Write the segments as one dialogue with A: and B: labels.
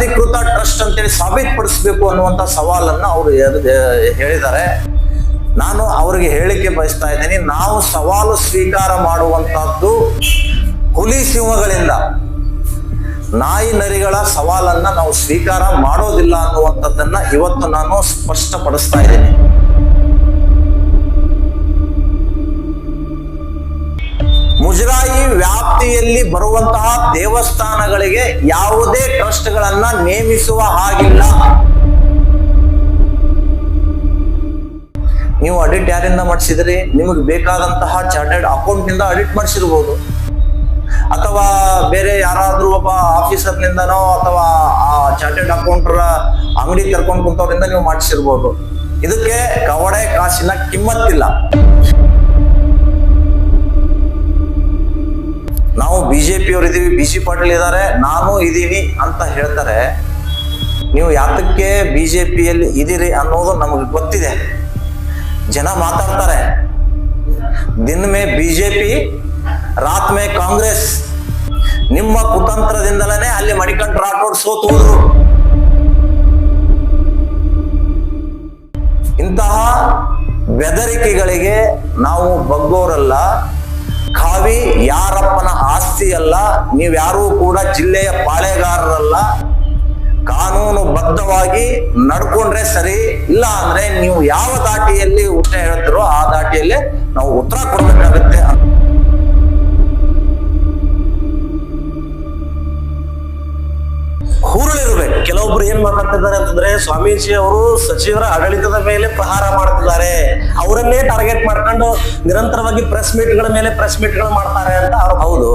A: ಅನಧಿಕೃತ ಟ್ರಸ್ಟ್ ಅಂತೇಳಿ ಸಾಬೀತುಪಡಿಸಬೇಕು ಅನ್ನುವಂತ ಸವಾಲನ್ನ ಅವರು ಹೇಳಿದ್ದಾರೆ. ನಾನು ಅವರಿಗೆ ಹೇಳಿಕೆ ಬಯಸ್ತಾ ಇದ್ದೀನಿ. ನಾವು ಸವಾಲು ಸ್ವೀಕಾರ ಮಾಡುವಂತಹದ್ದು ಹುಲಿ ಸಿಂಹಗಳಿಂದ. ನಾಯಿ ನರಿಗಳ ಸವಾಲನ್ನ ನಾವು ಸ್ವೀಕಾರ ಮಾಡೋದಿಲ್ಲ ಅನ್ನುವಂಥದ್ದನ್ನ ಇವತ್ತು ನಾನು ಸ್ಪಷ್ಟಪಡಿಸ್ತಾ ಇದ್ದೀನಿ. ಮುಜರಾಯಿ ವ್ಯಾಪ್ತಿಯಲ್ಲಿ ಬರುವಂತಹ ದೇವಸ್ಥಾನಗಳಿಗೆ ಯಾವುದೇ ಟ್ರಸ್ಟ್ಗಳನ್ನ ನೇಮಿಸುವ ಹಾಗಿಲ್ಲ. ನೀವು ಅಡಿಟ್ ಯಾರಿಂದ ಮಾಡಿಸಿದ್ರಿ? ನಿಮಗೆ ಬೇಕಾದಂತಹ ಚಾರ್ಟೆಡ್ ಅಕೌಂಟ್ನಿಂದ ಅಡಿಟ್ ಮಾಡಿಸಿರ್ಬೋದು. ಅಥವಾ ಬೇರೆ ಯಾರಾದ್ರೂ ಒಬ್ಬ ಆಫೀಸರ್ನಿಂದನೋ ಅಥವಾ ಆ ಚಾರ್ಟೆಡ್ ಅಕೌಂಟರ ಅಂಗಡಿ ಕರ್ಕೊಂಡು ಕುಂತವ್ರಿಂದ ನೀವು ಮಾಡಿಸಿರ್ಬೋದು. ಇದಕ್ಕೆ ಕವಡೆ ಕಾಸಿನ ಕಿಮ್ಮತ್ತಿಲ್ಲ. ಬಿಜೆಪಿ ಅವರು ಇದೀವಿ ಬಿ ಜಿ ಪಾಟೀಲ್ ಇದ್ದಾರೆ ನಾನು ಇದ್ದೀನಿ ಅಂತ ಹೇಳ್ತಾರೆ. ನೀವು ಯಾತಕ್ಕೆ ಬಿಜೆಪಿಯಲ್ಲಿ ಇದೀರಿ ಅನ್ನೋದು ನಮಗೆ ಗೊತ್ತಿದೆ. ಜನ ಮಾತಾಡ್ತಾರೆ. ದಿನ ಮೇ ಬಿಜೆಪಿ ರಾತ್ ಮೇ ಕಾಂಗ್ರೆಸ್. ನಿಮ್ಮ ಕುತಂತ್ರದಿಂದಲೇ ಅಲ್ಲಿ ಮಣಿಕಂಠ ರಾಠೋಡ್ ಸೋತು ಹೋದ್ರು. ಇಂತಹ ಬೆದರಿಕೆಗಳಿಗೆ ನಾವು ಬಗ್ಗೋರಲ್ಲ. ಕಾವಿ ಯಾರಪ್ಪನ ಆಸ್ತಿ ಅಲ್ಲ ನೀವ್ಯಾರೂ ಕೂಡ ಜಿಲ್ಲೆಯ ಪಾಳೆಗಾರರಲ್ಲ. ಕಾನೂನು ಬದ್ಧವಾಗಿ ನಡ್ಕೊಂಡ್ರೆ ಸರಿ, ಇಲ್ಲ ಅಂದ್ರೆ ನೀವು ಯಾವ ದಾಟಿಯಲ್ಲಿ ಉತ್ತರ ಹೇಳ್ತಿರೋ ಆ ದಾಟಿಯಲ್ಲಿ ನಾವು ಉತ್ತರ ಕೊಡ್ಬೇಕಾಗತ್ತೆ ಹುರುಳಿರ್ಬೇಕು.
B: ಕೆಲವೊಬ್ರು ಏನ್ ಮಾತಾಡ್ತಿದ್ದಾರೆ ಅಂತಂದ್ರೆ ಸ್ವಾಮೀಜಿ ಅವರು ಸಚಿವರ ಆಡಳಿತದ ಮೇಲೆ ಪ್ರಹಾರ ಮಾಡ್ತಿದ್ದಾರೆ. ಅವರನ್ನೇ ಟಾರ್ಗೆಟ್ ಮಾಡ್ಕೊಂಡು ನಿರಂತರವಾಗಿ ಪ್ರೆಸ್ ಮೀಟ್ಗಳ ಮೇಲೆ ಪ್ರೆಸ್ ಮೀಟ್ಗಳು ಮಾಡ್ತಾರೆ ಅಂತ ಅವ್ರು
A: ಹೌದು.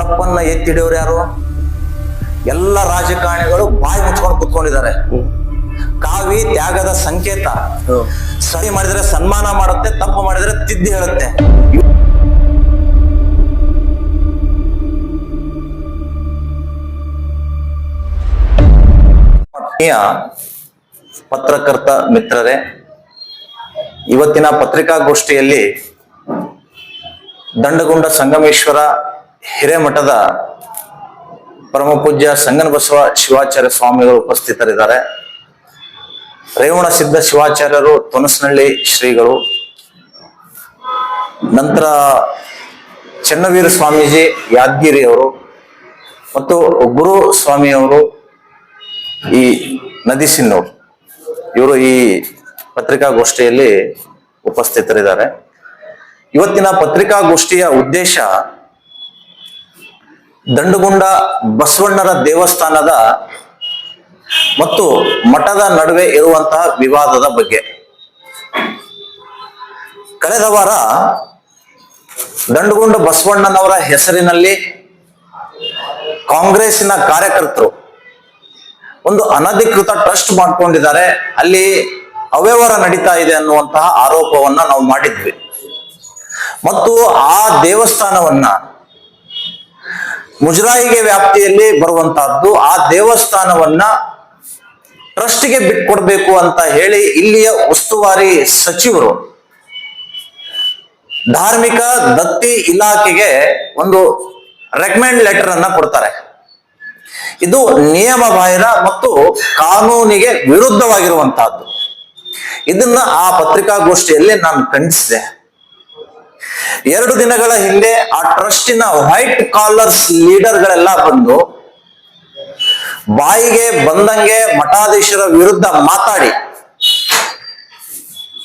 A: ತಪ್ಪನ್ನ ಎತ್ತಿಡಿಯೋರು ಯಾರು? ಎಲ್ಲ ರಾಜಕಾರಣಿಗಳು ಬಾಯಿ ಮುಚ್ಕೊಂಡು ಕುತ್ಕೊಂಡಿದ್ದಾರೆ. ಕಾವಿ ತ್ಯಾಗದ ಸಂಕೇತ. ಸರಿ ಮಾಡಿದ್ರೆ ಸನ್ಮಾನ ಮಾಡುತ್ತೆ ತಪ್ಪು ಮಾಡಿದ್ರೆ ತಿದ್ದಿ ಹೇಳುತ್ತೆ. ಪತ್ರಕರ್ತ ಮಿತ್ರರೇ, ಇವತ್ತಿನ ಪತ್ರಿಕಾಗೋಷ್ಠಿಯಲ್ಲಿ ದಂಡಗುಂಡ ಸಂಗಮೇಶ್ವರ ಹಿರೇಮಠದ ಪರಮ ಪೂಜ್ಯ ಸಂಗನ ಬಸವ ಶಿವಾಚಾರ್ಯ ಸ್ವಾಮಿಗಳು ಉಪಸ್ಥಿತರಿದ್ದಾರೆ. ರೇವಣ ಸಿದ್ಧ ಶಿವಾಚಾರ್ಯರು ತೊನಸನಹಳ್ಳಿ ಶ್ರೀಗಳು. ನಂತರ ಚೆನ್ನವೀರ ಸ್ವಾಮೀಜಿ ಯಾದಗಿರಿ ಅವರು ಮತ್ತು ಗುರು ಸ್ವಾಮಿಯವರು ಈ ನದಿಸಿನ್ನೂರ್ ಇವರು ಈ ಪತ್ರಿಕಾಗೋಷ್ಠಿಯಲ್ಲಿ ಉಪಸ್ಥಿತರಿದ್ದಾರೆ. ಇವತ್ತಿನ ಪತ್ರಿಕಾಗೋಷ್ಠಿಯ ಉದ್ದೇಶ ದಂಡುಗುಂಡ ಬಸವಣ್ಣರ ದೇವಸ್ಥಾನದ ಮತ್ತು ಮಠದ ನಡುವೆ ಇರುವಂತಹ ವಿವಾದದ ಬಗ್ಗೆ. ಕಳೆದ ವಾರ ದಂಡುಗುಂಡ ಬಸವಣ್ಣನವರ ಹೆಸರಿನಲ್ಲಿ ಕಾಂಗ್ರೆಸ್ಸಿನ ಕಾರ್ಯಕರ್ತರು ಒಂದು ಅನಧಿಕೃತ ಟ್ರಸ್ಟ್ ಮಾಡ್ಕೊಂಡಿದ್ದಾರೆ. ಅಲ್ಲಿ ಅವ್ಯವಹಾರ ನಡೀತಾ ಇದೆ ಅನ್ನುವಂತಹ ಆರೋಪವನ್ನ ನಾವು ಮಾಡಿದ್ವಿ. ಮತ್ತು ಆ ದೇವಸ್ಥಾನವನ್ನ ಮುಜರಾಯಿಗೆ ವ್ಯಾಪ್ತಿಯಲ್ಲಿ ಬರುವಂತಹದ್ದು, ಆ ದೇವಸ್ಥಾನವನ್ನ ಟ್ರಸ್ಟ್ಗೆ ಬಿಟ್ಕೊಡ್ಬೇಕು ಅಂತ ಹೇಳಿ ಇಲ್ಲಿಯ ಉಸ್ತುವಾರಿ ಸಚಿವರು ಧಾರ್ಮಿಕ ದತ್ತಿ ಇಲಾಖೆಗೆ ಒಂದು ರೆಕಮೆಂಡ್ ಲೆಟರ್ ಅನ್ನ ಕೊಡ್ತಾರೆ. ಇದು ನಿಯಮ ಬಾಹಿರ ಮತ್ತು ಕಾನೂನಿಗೆ ವಿರುದ್ಧವಾಗಿರುವಂತಹದ್ದು. ಇದನ್ನ ಆ ಪತ್ರಿಕಾಗೋಷ್ಠಿಯಲ್ಲಿ ನಾನು ಖಂಡಿಸಿದೆ. ಎರಡು ದಿನಗಳ ಹಿಂದೆ ಆ ಟ್ರಸ್ಟಿನ ವೈಟ್ ಕಾಲರ್ಸ್ ಲೀಡರ್ಗಳೆಲ್ಲ ಬಂದು ಬಾಯಿಗೆ ಬಂದಂಗೆ ಮಠಾಧೀಶರ ವಿರುದ್ಧ ಮಾತಾಡಿ,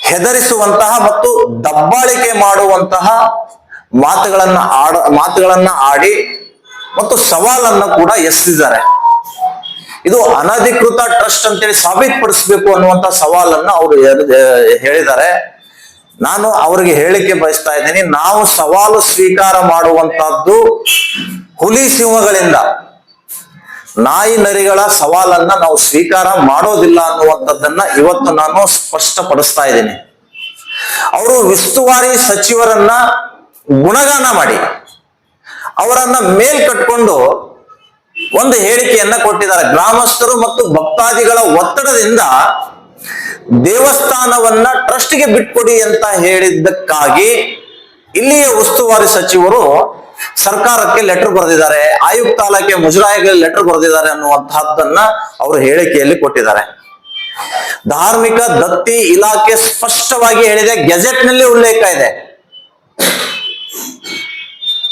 A: ಹೆದರಿಸುವಂತಹ ಮತ್ತು ದಬ್ಬಾಳಿಕೆ ಮಾಡುವಂತಹ ಮಾತುಗಳನ್ನ ಆಡ, ಮಾತುಗಳನ್ನ ಆಡಿ ಮತ್ತು ಸವಾಲನ್ನ ಕೂಡ ಎಸೆದಿದ್ದಾರೆ. ಇದು ಅನಧಿಕೃತ ಟ್ರಸ್ಟ್ ಅಂತೇಳಿ ಸಾಬೀತುಪಡಿಸಬೇಕು ಅನ್ನುವಂತ ಸವಾಲನ್ನ ಅವರು ಹೇಳಿದ್ದಾರೆ. ನಾನು ಅವರಿಗೆ ಹೇಳಿಕೆ ಬಯಸ್ತಾ ಇದ್ದೀನಿ, ನಾವು ಸವಾಲು ಸ್ವೀಕಾರ ಮಾಡುವಂತಹದ್ದು ಹುಲಿ ಸಿಂಹಗಳಿಂದ. ನಾಯಿ ನರಿಗಳ ಸವಾಲನ್ನ ನಾವು ಸ್ವೀಕಾರ ಮಾಡೋದಿಲ್ಲ ಅನ್ನುವಂಥದ್ದನ್ನ ಇವತ್ತು ನಾನು ಸ್ಪಷ್ಟಪಡಿಸ್ತಾ ಇದ್ದೀನಿ. ಅವರು ಉಸ್ತುವಾರಿ ಸಚಿವರನ್ನ ಗುಣಗಾನ ಮಾಡಿ. ಅವರನ್ನ ಮೇಲ್ ಕಟ್ಕೊಂಡು ಒಂದು ಹೇಳಿಕೆಯನ್ನ ಕೊಟ್ಟಿದ್ದಾರೆ. ಗ್ರಾಮಸ್ಥರು ಮತ್ತು ಭಕ್ತಾದಿಗಳ ಒತ್ತಡದಿಂದ ದೇವಸ್ಥಾನವನ್ನ ಟ್ರಸ್ಟ್ಗೆ ಬಿಟ್ಕೊಡಿ ಅಂತ ಹೇಳಿದ್ದಕ್ಕಾಗಿ ಇಲ್ಲಿಯ ಉಸ್ತುವಾರಿ ಸಚಿವರು ಸರ್ಕಾರಕ್ಕೆ ಲೆಟರ್ ಬರೆದಿದ್ದಾರೆ. ಆಯುಕ್ತಾಲಯಕ್ಕೆ ಮುಜರಾಯಿಗೆ ಲೆಟರ್ ಬರೆದಿದ್ದಾರೆ ಅನ್ನುವಂತಹದ್ದನ್ನ ಅವರು ಹೇಳಿಕೆಯಲ್ಲಿ ಕೊಟ್ಟಿದ್ದಾರೆ. ಧಾರ್ಮಿಕ ದತ್ತಿ ಇಲಾಖೆ ಸ್ಪಷ್ಟವಾಗಿ ಹೇಳಿದೆ. ಗೆಜೆಟ್ನಲ್ಲಿ ಉಲ್ಲೇಖ ಇದೆ.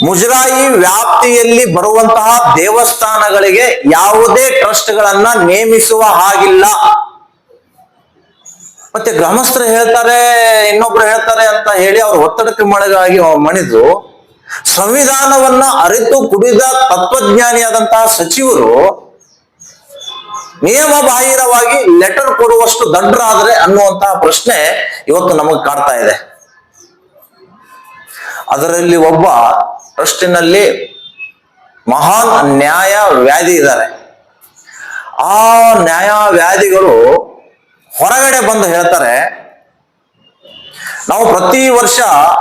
A: ಮುಜರಾಯಿ ವ್ಯಾಪ್ತಿಯಲ್ಲಿ ಬರುವಂತಹ ದೇವಸ್ಥಾನಗಳಿಗೆ ಯಾವುದೇ ಟ್ರಸ್ಟ್ಗಳನ್ನ ನೇಮಿಸುವ ಹಾಗಿಲ್ಲ. ಮತ್ತೆ ಗ್ರಾಮಸ್ಥರು ಹೇಳ್ತಾರೆ, ಇನ್ನೊಬ್ರು ಹೇಳ್ತಾರೆ ಅಂತ ಹೇಳಿ ಅವ್ರ ಒತ್ತಡಕ್ಕೆ ಮಳೆಗಾಗಿ ಮಣಿದು, ಸಂವಿಧಾನವನ್ನ ಅರಿತು ಕುಡಿದ ತತ್ವಜ್ಞಾನಿಯಾದಂತಹ ಸಚಿವರು ನಿಯಮ ಬಾಹಿರವಾಗಿ ಲೆಟರ್ ಕೊಡುವಷ್ಟು ದಡ್ಡರಾದ್ರೆ ಅನ್ನುವಂತಹ ಪ್ರಶ್ನೆ ಇವತ್ತು ನಮಗೆ ಕಾಡ್ತಾ ಇದೆ. ಅದರಲ್ಲಿ ಒಬ್ಬ ಟ್ರಸ್ಟಿನಲ್ಲಿ ಮಹಾನ್ ನ್ಯಾಯ ವ್ಯಾಧಿ ಇದ್ದಾರೆ. ಆ ನ್ಯಾಯ ವ್ಯಾಧಿಗಳು ಹೊರಗಡೆ ಬಂದು ಹೇಳ್ತಾರೆ, ನಾವು ಪ್ರತಿ ವರ್ಷ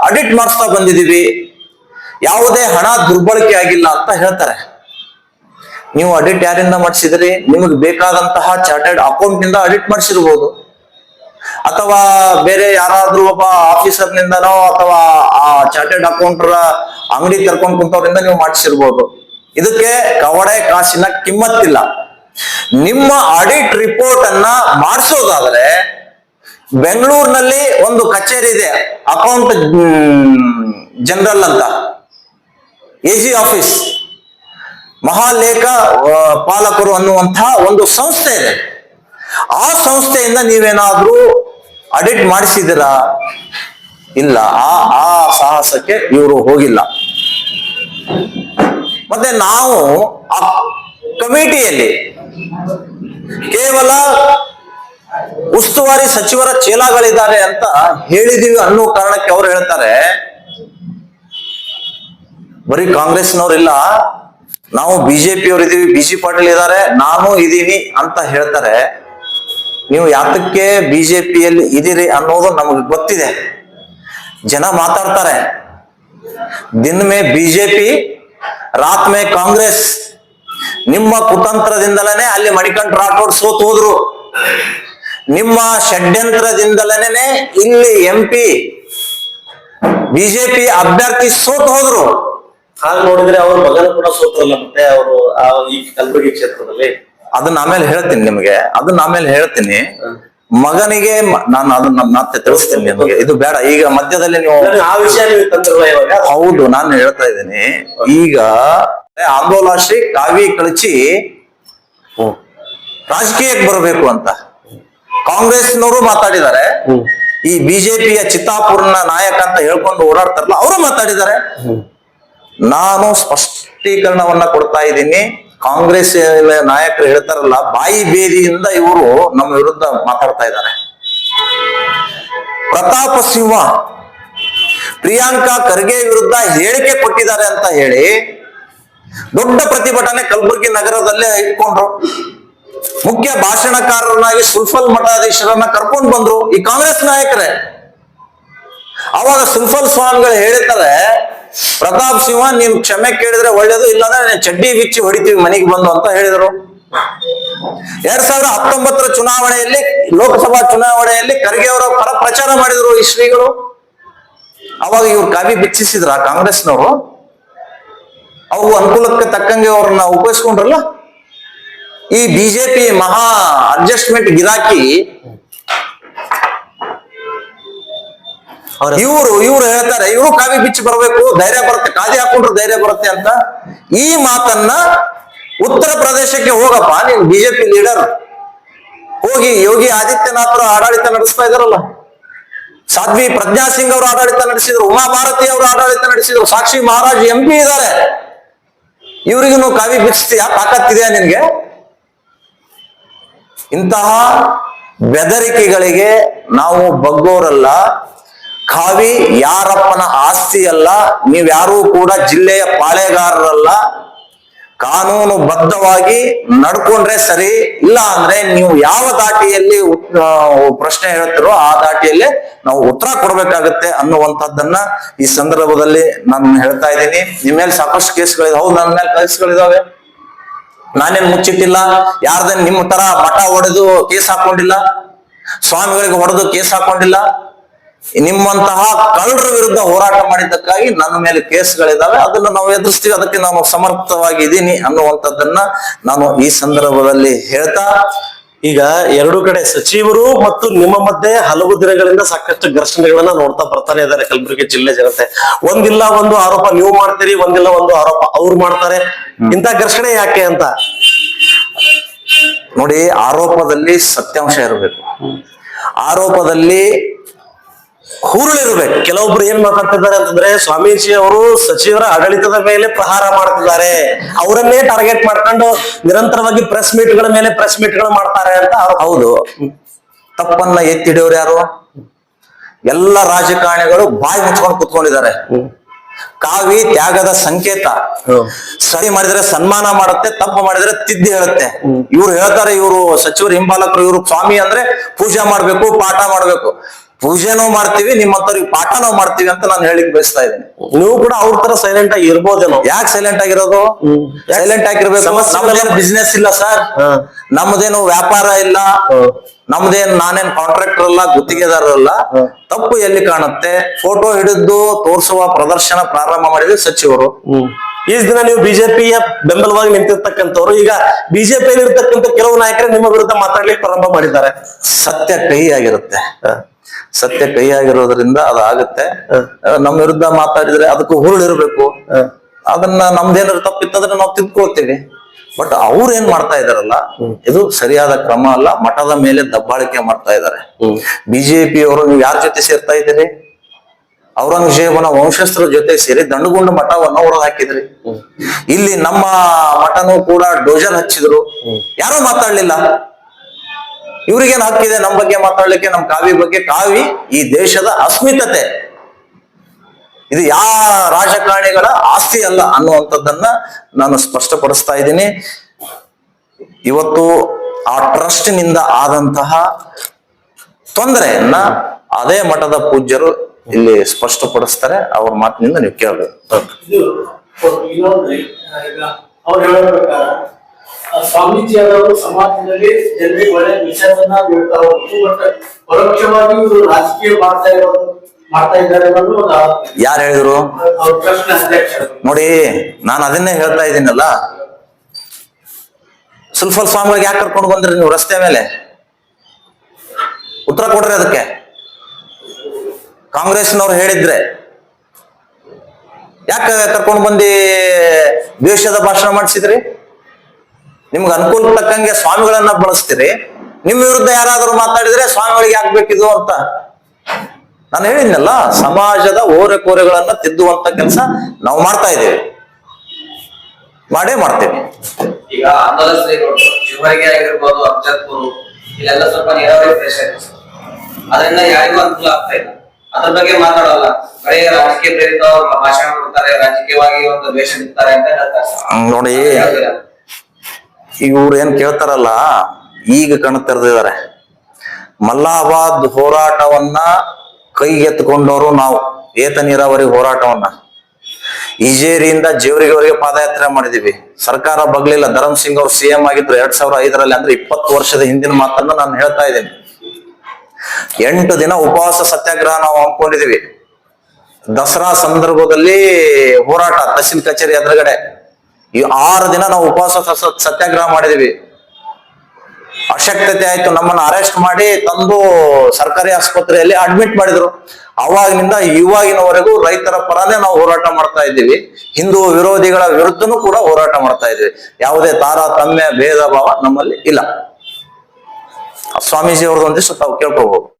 A: ಅಡಿಟ್ ಮಾಡಿಸ್ತಾ ಬಂದಿದ್ದೀವಿ, ಯಾವುದೇ ಹಣ ದುರ್ಬಳಕೆ ಆಗಿಲ್ಲ ಅಂತ ಹೇಳ್ತಾರೆ. ನೀವು ಅಡಿಟ್ ಯಾರಿಂದ ಮಾಡಿಸಿದ್ರಿ? ನಿಮಗೆ ಬೇಕಾದಂತಹ ಚಾರ್ಟೆಡ್ ಅಕೌಂಟ್ನಿಂದ ಅಡಿಟ್ ಮಾಡಿಸಿರ್ಬೋದು. ಅಥವಾ ಬೇರೆ ಯಾರಾದ್ರೂ ಒಬ್ಬ ಆಫೀಸರ್ ನಿಂದನೋ ಅಥವಾ ಆ ಚಾರ್ಟೆಡ್ ಅಕೌಂಟರ್ ಅಂಗಡಿ ಕರ್ಕೊಂಡ್ ಕುಂತವ್ರಿಂದ ನೀವು ಮಾಡಿಸಿರ್ಬೋದು. ಇದಕ್ಕೆ ಕವಡೆ ಕಾಸಿನ ಕಿಮ್ಮತ್ತಿಲ್ಲ. ನಿಮ್ಮ ಆಡಿಟ್ ರಿಪೋರ್ಟ್ ಅನ್ನ ಮಾಡಿಸೋದಾದ್ರೆ ಬೆಂಗಳೂರಿನಲ್ಲಿ ಒಂದು ಕಚೇರಿ ಇದೆ, ಅಕೌಂಟ್ ಜನರಲ್ ಅಂತ. A G office. ಮಹಾಲೇಖ ಪಾಲಕರು ಅನ್ನುವಂತಹ ಒಂದು ಸಂಸ್ಥೆ ಇದೆ. ಆ ಸಂಸ್ಥೆಯಿಂದ ನೀವೇನಾದ್ರೂ ಅಡಿಟ್ ಮಾಡಿಸಿದಿರಾ ಇಲ್ಲ. ಆ ಆ ಸಾಹಸಕ್ಕೆ ಇವರು ಹೋಗಿಲ್ಲ. ಮತ್ತೆ ನಾವು ಆ ಕಮಿಟಿಯಲ್ಲಿ ಕೇವಲ ಉಸ್ತುವಾರಿ ಸಚಿವರ ಚೇಲಾಗಳಿದ್ದಾರೆ ಅಂತ ಹೇಳಿದೀವಿ ಅನ್ನೋ ಕಾರಣಕ್ಕೆ ಅವ್ರು ಹೇಳ್ತಾರೆ, ಬರೀ ಕಾಂಗ್ರೆಸ್ನವ್ರಿಲ್ಲ ನಾವು ಬಿಜೆಪಿ ಅವ್ರು ಇದೀವಿ ಬಿ ಜಿ ಪಾಟೀಲ್ ಇದ್ದಾರೆ, ನಾನು ಇದ್ದೀನಿ ಅಂತ ಹೇಳ್ತಾರೆ. ನೀವು ಯಾತಕ್ಕೆ ಬಿಜೆಪಿಯಲ್ಲಿ ಇದ್ದೀರಿ ಅನ್ನೋದು ನಮಗೆ ಗೊತ್ತಿದೆ. ಜನ ಮಾತಾಡ್ತಾರೆ. ದಿನ ಮೇ ಬಿಜೆಪಿ, ರಾತ್ ಮೇ ಕಾಂಗ್ರೆಸ್. ನಿಮ್ಮ ಕುತಂತ್ರದಿಂದಲೇ ಅಲ್ಲಿ ಮಣಿಕಂಠ ರಾಠೋಡ್ ಸೋತ್ ಹೋದ್ರು. ನಿಮ್ಮ ಷಡ್ಯಂತ್ರದಿಂದಲೇ ಇಲ್ಲಿ ಎಂ ಪಿ ಬಿಜೆಪಿ ಅಭ್ಯರ್ಥಿ ಸೋತ್ ಹೋದ್ರು.
B: ಹಾಗೆ ನೋಡಿದ್ರೆ ಅವ್ರ ಮಗನ ಕೂಡ ಸೋತ್ರಲ್ಲ ಮತ್ತೆ ಅವರು ಈ ಕಲಬುರಗಿ ಕ್ಷೇತ್ರದಲ್ಲಿ.
A: ಅದನ್ನ ಆಮೇಲೆ ಹೇಳ್ತೀನಿ ನಿಮ್ಗೆ. ಅದನ್ನ ಆಮೇಲೆ ಹೇಳ್ತೀನಿ. ಮಗನಿಗೆ ನಾನು ಅದನ್ನ ಮತ್ತೆ ತಿಳಿಸ್ತೀನಿ ನಿಮಗೆ. ಇದು ಬೇಡ. ಈಗ ಮಧ್ಯದಲ್ಲಿ ನೀವು
B: ಆ ವಿಷಯ
A: ಹೌದು ನಾನು ಹೇಳ್ತಾ ಇದ್ದೀನಿ. ಈಗ ಆಂದೋಲಾಶ್ರೀ ಕಾವಿ ಕಳಚಿ ರಾಜಕೀಯಕ್ಕೆ ಬರಬೇಕು ಅಂತ. ಕಾಂಗ್ರೆಸ್ನವರು ಮಾತಾಡಿದ್ದಾರೆ. ಈ ಬಿಜೆಪಿಯ ಚಿತ್ತಾಪುರ್ನ ನಾಯಕ ಅಂತ ಹೇಳ್ಕೊಂಡು ಓಡಾಡ್ತಾರಲ್ಲ ಅವರು ಮಾತಾಡಿದ್ದಾರೆ. ನಾನು ಸ್ಪಷ್ಟೀಕರಣವನ್ನ ಕೊಡ್ತಾ ಇದ್ದೀನಿ. ಕಾಂಗ್ರೆಸ್ ನಾಯಕರು ಹೇಳ್ತಾರಲ್ಲ, ಬಾಯಿ ಬೇದಿಯಿಂದ ಇವರು ನಮ್ಮ ವಿರುದ್ಧ ಮಾತಾಡ್ತಾ ಇದ್ದಾರೆ. ಪ್ರತಾಪ ಸಿಂಹ ಪ್ರಿಯಾಂಕಾ ಖರ್ಗೆ ವಿರುದ್ಧ ಹೇಳಿಕೆ ಕೊಟ್ಟಿದ್ದಾರೆ ಅಂತ ಹೇಳಿ ದೊಡ್ಡ ಪ್ರತಿಭಟನೆ ಕಲಬುರಗಿ ನಗರದಲ್ಲೇ ಇಟ್ಕೊಂಡ್ರು. ಮುಖ್ಯ ಭಾಷಣಕಾರರನ್ನಾಗಿ ಸುಲ್ಫಲ್ ಮಠಾಧೀಶರನ್ನ ಕರ್ಕೊಂಡು ಬಂದ್ರು ಈ ಕಾಂಗ್ರೆಸ್ ನಾಯಕರೇ. ಅವಾಗ ಸುಲ್ಫಲ್ ಸ್ವಾಮಿಗಳು ಹೇಳ್ತಾರೆ ಪ್ರತಾಪ್ ಸಿಂಹ, ನೀನ್ ಕ್ಷಮೆ ಕೇಳಿದ್ರೆ ಒಳ್ಳೇದು, ಇಲ್ಲಾಂದ್ರೆ ಚಡ್ಡಿ ಬಿಚ್ಚಿ ಹೊಡಿತೀವಿ ಮನೆಗೆ ಬಂದು ಅಂತ ಹೇಳಿದರು. ಎರಡ್ ಸಾವಿರದ ಹತ್ತೊಂಬತ್ತರ ಚುನಾವಣೆಯಲ್ಲಿ, ಲೋಕಸಭಾ ಚುನಾವಣೆಯಲ್ಲಿ ಖರ್ಗೆ ಅವರ ಪರ ಪ್ರಚಾರ ಮಾಡಿದ್ರು ಈ ಶ್ರೀಗಳು. ಅವಾಗ ಇವ್ರು ಕಾವಿ ಬಿಚ್ಚಿಸಿದ್ರ ಕಾಂಗ್ರೆಸ್ನವರು. ಅವು ಅನುಕೂಲಕ್ಕೆ ತಕ್ಕಂಗೆ ಅವ್ರನ್ನ ಉಪಯೋಗಿಸ್ಕೊಂಡ್ರಲ್ಲ? ಈ ಬಿಜೆಪಿ ಮಹಾ ಅಡ್ಜಸ್ಟ್ಮೆಂಟ್ ಗಿರಾಕಿ ಇವರು ಇವರು ಹೇಳ್ತಾರೆ, ಇವರು ಕಾವಿ ಬಿಚ್ಚಿ ಬರಬೇಕು, ಧೈರ್ಯ ಬರುತ್ತೆ, ಕಾದಿ ಹಾಕೊಂಡ್ರು ಧೈರ್ಯ ಬರುತ್ತೆ ಅಂತ. ಈ ಮಾತನ್ನ ಉತ್ತರ ಪ್ರದೇಶಕ್ಕೆ ಹೋಗಪ್ಪ, ನೀನ್ ಬಿಜೆಪಿ ಲೀಡರ್ ಹೋಗಿ ಯೋಗಿ ಆದಿತ್ಯನಾಥರ ಆಡಳಿತ ನಡೆಸ್ತಾ ಇದಾರಲ್ಲ ಸಾಧ್ವಿ ಪ್ರಜ್ಞಾ ಸಿಂಗ್ ಅವರು ಆಡಳಿತ ನಡೆಸಿದ್ರು ಉಮಾ ಭಾರತಿ ಅವರು ಆಡಳಿತ ನಡೆಸಿದ್ರು, ಸಾಕ್ಷಿ ಮಹಾರಾಜ್ ಎಂ ಪಿ ಇದ್ದಾರೆ. ಇವರಿಗೂ ಕಾವಿ ಬಿಚ್ಚಿಸ್ತೀಯಾ? ತಾಕತ್ತಿದೆಯಾ ನಿನ್ಗೆ? ಇಂತಹ ಬೆದರಿಕೆಗಳಿಗೆ ನಾವು ಬಗ್ಗೋರಲ್ಲ ಕಾವಿ ಯಾರಪ್ಪನ ಆಸ್ತಿ ಅಲ್ಲ ನೀವ್ಯಾರೂ ಕೂಡ ಜಿಲ್ಲೆಯ ಪಾಳೆಗಾರರಲ್ಲ. ಕಾನೂನು ಬದ್ಧವಾಗಿ ನಡ್ಕೊಂಡ್ರೆ ಸರಿ, ಇಲ್ಲ ಅಂದ್ರೆ ನೀವು ಯಾವ ದಾಟಿಯಲ್ಲಿ ಪ್ರಶ್ನೆ ಹೇಳ್ತಿರೋ ಆ ದಾಟಿಯಲ್ಲಿ ನಾವು ಉತ್ತರ ಕೊಡ್ಬೇಕಾಗತ್ತೆ ಅನ್ನುವಂಥದ್ದನ್ನ ಈ ಸಂದರ್ಭದಲ್ಲಿ ನಾನು ಹೇಳ್ತಾ ಇದ್ದೀನಿ. ನಿಮ್ಮ ಮೇಲೆ ಸಾಕಷ್ಟು ಕೇಸ್ಗಳಿದೆ ಹೌದು, ನನ್ನ ಮೇಲೆ ಕೇಸ್ಗಳಿದಾವೆ. ನಾನೇನ್ ಮುಚ್ಚಿಟ್ಟಿಲ್ಲ. ಯಾರ್ದನ್ ನಿಮ್ಮ ತರ ಮಠ ಹೊಡೆದು ಕೇಸ್ ಹಾಕೊಂಡಿಲ್ಲ. ಸ್ವಾಮಿಗಳಿಗೆ ಹೊಡೆದು ಕೇಸ್ ಹಾಕೊಂಡಿಲ್ಲ. ನಿಮ್ಮಂತಹ ಕಳ್ಳರ ವಿರುದ್ಧ ಹೋರಾಟ ಮಾಡಿದ್ದಕ್ಕಾಗಿ ನನ್ನ ಮೇಲೆ ಕೇಸ್ಗಳಿದಾವೆ. ಅದನ್ನ ನಾವು ಎದುರಿಸ್ತೀವಿ. ಅದಕ್ಕೆ ನಾನು ಸಮರ್ಥವಾಗಿದ್ದೀನಿ ಅನ್ನುವಂಥದ್ದನ್ನ ನಾನು ಈ ಸಂದರ್ಭದಲ್ಲಿ ಹೇಳ್ತಾ,
B: ಈಗ ಎರಡು ಕಡೆ ಸಚಿವರು ಮತ್ತು ನಿಮ್ಮ ಮಧ್ಯೆ ಹಲವು ದಿನಗಳಿಂದ ಸಾಕಷ್ಟು ಘರ್ಷಣೆಗಳನ್ನ ನೋಡ್ತಾ ಬರ್ತಾನೆ ಇದ್ದಾರೆ ಕಲಬುರಗಿ ಜಿಲ್ಲೆ ಜನತೆ. ಒಂದಿಲ್ಲ ಒಂದು ಆರೋಪ ನೀವು ಮಾಡ್ತೀರಿ, ಒಂದಿಲ್ಲ ಒಂದು ಆರೋಪ ಅವ್ರು ಮಾಡ್ತಾರೆ. ಇಂತ ಘರ್ಷಣೆ ಯಾಕೆ ಅಂತ?
A: ನೋಡಿ, ಆರೋಪದಲ್ಲಿ ಸತ್ಯಾಂಶ ಇರಬೇಕು. ಆರೋಪದಲ್ಲಿ ಹುರುಳಿರ್ಬೇಕು.
B: ಕೆಲವೊಬ್ರು ಏನ್ ಮಾತಾಡ್ತಿದ್ದಾರೆ ಅಂತಂದ್ರೆ ಸ್ವಾಮೀಜಿ ಅವರು ಸಚಿವರ ಆಡಳಿತದ ಮೇಲೆ ಪ್ರಹಾರ ಮಾಡ್ತಿದ್ದಾರೆ. ಅವರನ್ನೇ ಟಾರ್ಗೆಟ್ ಮಾಡ್ಕೊಂಡು ನಿರಂತರವಾಗಿ ಪ್ರೆಸ್ ಮೀಟ್ಗಳ ಮೇಲೆ ಪ್ರೆಸ್ ಮೀಟ್ಗಳು ಮಾಡ್ತಾರೆ ಅಂತ.
A: ಹೌದು. ತಪ್ಪನ್ನ ಎತ್ತಿಡಿಯೋರು ಯಾರು? ಎಲ್ಲ ರಾಜಕಾರಣಿಗಳು ಬಾಯಿ ಮುಚ್ಕೊಂಡು ಕುತ್ಕೊಂಡಿದ್ದಾರೆ. ಕಾವಿ ತ್ಯಾಗದ ಸಂಕೇತ. ಸರಿ ಮಾಡಿದ್ರೆ ಸನ್ಮಾನ ಮಾಡುತ್ತೆ ತಪ್ಪು ಮಾಡಿದ್ರೆ ತಿದ್ದಿ ಹೇಳುತ್ತೆ. ಇವ್ರು ಹೇಳ್ತಾರೆ ಇವರು ಸಚಿವರು ಹಿಂಬಾಲಕರು ಇವರು ಸ್ವಾಮಿ ಅಂದ್ರೆ ಪೂಜೆ ಮಾಡ್ಬೇಕು ಪಾಠ ಮಾಡ್ಬೇಕು. ಪೂಜೆನೂ ಮಾಡ್ತೀವಿ ನಿಮ್ಮಂತವ್ರಿಗೆ ಪಾಠನೂ ಮಾಡ್ತೀವಿ ಅಂತ ನಾನು ಹೇಳಿಕ್ ಬಯಸ್ತಾ ಇದ್ದೀನಿ.
B: ನೀವು ಕೂಡ ಅವ್ರ ತರ ಸೈಲೆಂಟ್ ಆಗಿ ಇರ್ಬೋದೇನೋ?
A: ಯಾಕೆ ಸೈಲೆಂಟ್ ಆಗಿರೋದು? ಸೈಲೆಂಟ್ ಆಗಿರ್ಬೇಕು? ನಮ್ದೇನು ಬಿಸ್ನೆಸ್ ಇಲ್ಲ ಸರ್. ನಮ್ದೇನು ವ್ಯಾಪಾರ ಇಲ್ಲ. ನಮ್ದೇನ್ ನಾನೇನ್ ಕಾಂಟ್ರಾಕ್ಟರ್ ಅಲ್ಲ ಗುತ್ತಿಗೆದಾರ ಅಲ್ಲ. ತಪ್ಪು ಎಲ್ಲಿ ಕಾಣುತ್ತೆ? ಫೋಟೋ ಹಿಡಿದು ತೋರಿಸುವ ಪ್ರದರ್ಶನ ಪ್ರಾರಂಭ ಮಾಡಿದ್ರೆ ಸಚಿವರು.
B: ಈ ದಿನ ನೀವು ಬಿಜೆಪಿಯ ಬೆಂಬಲವಾಗಿ ನಿಂತಿರ್ತಕ್ಕಂಥವ್ರು ಈಗ ಬಿಜೆಪಿಯಲ್ಲಿ ಇರ್ತಕ್ಕಂಥ ಕೆಲವು ನಾಯಕರು ನಿಮ್ಮ ವಿರುದ್ಧ ಮಾತಾಡ್ಲಿಕ್ಕೆ ಪ್ರಾರಂಭ ಮಾಡಿದ್ದಾರೆ.
A: ಸತ್ಯ ಕಹಿ ಆಗಿರುತ್ತೆ ಸತ್ಯ ಕೈಯಾಗಿರೋದ್ರಿಂದ ಆಗಿರೋದ್ರಿಂದ ಅದಾಗುತ್ತೆ ನಮ್ಮ ವಿರುದ್ಧ ಮಾತಾಡಿದ್ರೆ ಅದಕ್ಕೂ ಹುರುಳಿರ್ಬೇಕು. ಅದನ್ನ ನಮ್ದೇನಾದ್ರು ತಪ್ಪಿತ್ತಂದ್ರೆ ನಾವು ತಿದ್ಕೊಳ್ತೀವಿ. ಬಟ್ ಅವ್ರು ಏನ್ ಮಾಡ್ತಾ ಇದಾರಲ್ಲ ಇದು ಸರಿಯಾದ ಕ್ರಮ ಅಲ್ಲ ಮಠದ ಮೇಲೆ ದಬ್ಬಾಳಿಕೆ ಮಾಡ್ತಾ ಇದ್ದಾರೆ ಬಿಜೆಪಿ ಅವರು ನೀವು ಯಾರ ಜೊತೆ ಸೇರ್ತಾ ಇದ್ದೀರಿ? ಔರಂಗಜೇಬನ ವಂಶಸ್ಥರ ಜೊತೆ ಸೇರಿ ದಂಡುಗುಂಡು ಮಠವನ್ನ ಹೊರಗೆ ಹಾಕಿದ್ರಿ. ಇಲ್ಲಿ ನಮ್ಮ ಮಠನೂ ಕೂಡ ಡೋಜನ್ ಹಚ್ಚಿದ್ರು. ಯಾರು ಮಾತಾಡ್ಲಿಲ್ಲ. ಇವ್ರಿಗೇನ್ ಹಕ್ಕಿದೆ? ನಮ್ಮ ಬಗ್ಗೆ ಮಾತಾಡ್ಲಿಕ್ಕೆ ನಮ್ಮ ಕಾವಿ ಬಗ್ಗೆ? ಕಾವಿ ಈ ದೇಶದ ಅಸ್ಮಿತತೆ. ಇದು ಯಾವ ರಾಜಕಾರಣಿಗಳ ಆಸ್ತಿ ಅಲ್ಲ ಅನ್ನುವಂಥದ್ದನ್ನ ನಾನು ಸ್ಪಷ್ಟಪಡಿಸ್ತಾ ಇದ್ದೀನಿ. ಇವತ್ತು ಆ ಟ್ರಸ್ಟ್ನಿಂದ ಆದಂತಹ ತೊಂದರೆಯನ್ನ ಅದೇ ಮಠದ ಪೂಜ್ಯರು ಇಲ್ಲಿ ಸ್ಪಷ್ಟಪಡಿಸ್ತಾರೆ. ಅವ್ರ ಮಾತಿನಿಂದ ನೀವು ಕೇಳಬೇಕು.
C: ಇದು ಇನ್ನೊಂದ್ರಿ ಈಗ ಅವ್ರು ಹೇಳೋ ಪ್ರಕಾರ ಆ ಸ್ವಾಮೀಜಿ ಅವರು ಸಮಾಜದಲ್ಲಿ ಜನರಿಗೆ ಒಳ್ಳೆ ವಿಚಾರವನ್ನ ಬೀಳ್ತಾ ಹೋಗ್ತು ಬಟ್ ಪರೋಕ್ಷವಾಗಿ ಇವರು ರಾಜಕೀಯ ಮಾಡ್ತಾ ಇರೋದು ಮಾಡ್ತಾ ಇದ್ದಾರೆ.
A: ಯಾರು ಹೇಳಿದ್ರು? ನೋಡಿ ನಾನು ಅದನ್ನೇ ಹೇಳ್ತಾ ಇದ್ದೀನಲ್ಲ. ಸುಲ್ಫಲ್ ಸ್ವಾಮಿಗಳಿಗೆ ಯಾಕೆ ಕರ್ಕೊಂಡು ಬಂದ್ರಿ ನೀವು ರಸ್ತೆ ಮೇಲೆ? ಉತ್ತರ ಕೊಡ್ರಿ ಅದಕ್ಕೆ. ಕಾಂಗ್ರೆಸ್ನವ್ರು ಹೇಳಿದ್ರೆ. ಯಾಕೆ ಕರ್ಕೊಂಡು ಬಂದು ದ್ವೇಷದ ಭಾಷಣ ಮಾಡಿಸಿದ್ರಿ? ನಿಮ್ಗೆ ಅನುಕೂಲ ತಕ್ಕಂಗೆ ಸ್ವಾಮಿಗಳನ್ನ ಬಳಸ್ತೀರಿ. ನಿಮ್ಮ ವಿರುದ್ಧ ಯಾರಾದರೂ ಮಾತಾಡಿದ್ರೆ ಸ್ವಾಮಿಗಳಿಗೆ ಆಗ್ಬೇಕಿದು ಬೇಕಿದು ಅಂತ. ನಾನು ಹೇಳಿದ್ನಲ್ಲ ಸಮಾಜದ ಓರೆ ಕೋರೆಗಳನ್ನ ತಿದ್ದುವಂತ ಕೆಲಸ ನಾವು ಮಾಡ್ತಾ ಇದ್ದೇವೆ. ಮಾಡೇ ಮಾಡ್ತೇವೆ.
D: ಈಗ ಆಗಿರ್ಬೋದು ಅರ್ಜತ್ಪುರು ಇಲ್ಲೆಲ್ಲ ಸ್ವಲ್ಪ ನೀರಾವರಿ ಪ್ರದೇಶ ಅದರಿಂದ ಯಾರಿಗೂ ಅನುಕೂಲ ಆಗ್ತಾ ಇಲ್ಲ. ಅದ್ರ ಬಗ್ಗೆ ಮಾತಾಡಲ್ಲ. ಬರೀ ರಾಜಕೀಯ ಪ್ರೇರಿತ ಅವ್ರು ಭಾಷಣ ಕೊಡ್ತಾರೆ ರಾಜಕೀಯವಾಗಿ ಒಂದು ದ್ವೇಷ ನಿಂತಾರೆ ಅಂತ ಹೇಳ್ತಾರೆ.
A: ನೋಡಿ
D: ಯಾವ್ದಿಲ್ಲ.
A: ಇವ್ರು ಏನ್ ಕೇಳ್ತಾರಲ್ಲ, ಈಗ ಕಣ್ ತೆರೆದಿದ್ದಾರೆ. ಮಲ್ಲಾಬಾದ್ ಹೋರಾಟವನ್ನ ಕೈಗೆತ್ತಿಕೊಂಡವರು ನಾವು, ಏತ ನೀರಾವರಿ ಹೋರಾಟವನ್ನ. ಇಜೇರಿಯಿಂದ ಜೇವರಿಗೆವರೆಗೆ ಪಾದಯಾತ್ರೆ ಮಾಡಿದೀವಿ. ಸರ್ಕಾರ ಬಗ್ಲಿಲ್ಲ, ಧರಮ್ ಸಿಂಗ್ ಅವ್ರು ಸಿಎಂ ಆಗಿದ್ರು ಎರಡ್ ಸಾವಿರ ಐದರಲ್ಲಿ, ಅಂದ್ರೆ ಇಪ್ಪತ್ತು ವರ್ಷದ ಹಿಂದಿನ ಮಾತನ್ನ ನಾನು ಹೇಳ್ತಾ ಇದ್ದೀನಿ. ಎಂಟು ದಿನ ಉಪವಾಸ ಸತ್ಯಾಗ್ರಹ ನಾವು ಹಮ್ಮಿಕೊಂಡಿದೀವಿ. ದಸರಾ ಸಂದರ್ಭದಲ್ಲಿ ಹೋರಾಟ, ತಹಸೀಲ್ ಕಚೇರಿ ಎದುರುಗಡೆ. ಈ ಆರು ದಿನ ನಾವು ಉಪವಾಸ ಸತ್ಯಾಗ್ರಹ ಮಾಡಿದೀವಿ. ಅಶಕ್ತತೆ ಆಯ್ತು, ನಮ್ಮನ್ನ ಅರೆಸ್ಟ್ ಮಾಡಿ ತಂದು ಸರ್ಕಾರಿ ಆಸ್ಪತ್ರೆಯಲ್ಲಿ ಅಡ್ಮಿಟ್ ಮಾಡಿದ್ರು. ಅವಾಗಿನಿಂದ ಇವಾಗಿನವರೆಗೂ ರೈತರ ಪರನೇ ನಾವು ಹೋರಾಟ ಮಾಡ್ತಾ ಇದ್ದೀವಿ. ಹಿಂದೂ ವಿರೋಧಿಗಳ ವಿರುದ್ಧನೂ ಕೂಡ ಹೋರಾಟ ಮಾಡ್ತಾ ಇದ್ದೀವಿ. ಯಾವುದೇ ತಾರತಮ್ಯ ಭೇದ, ಭಾವ ನಮ್ಮಲ್ಲಿ ಇಲ್ಲ. ಸ್ವಾಮೀಜಿ ಅವ್ರದ್ದು ಒಂದಿಷ್ಟು ತಾವು ಕೇಳ್ಕೋಬಹುದು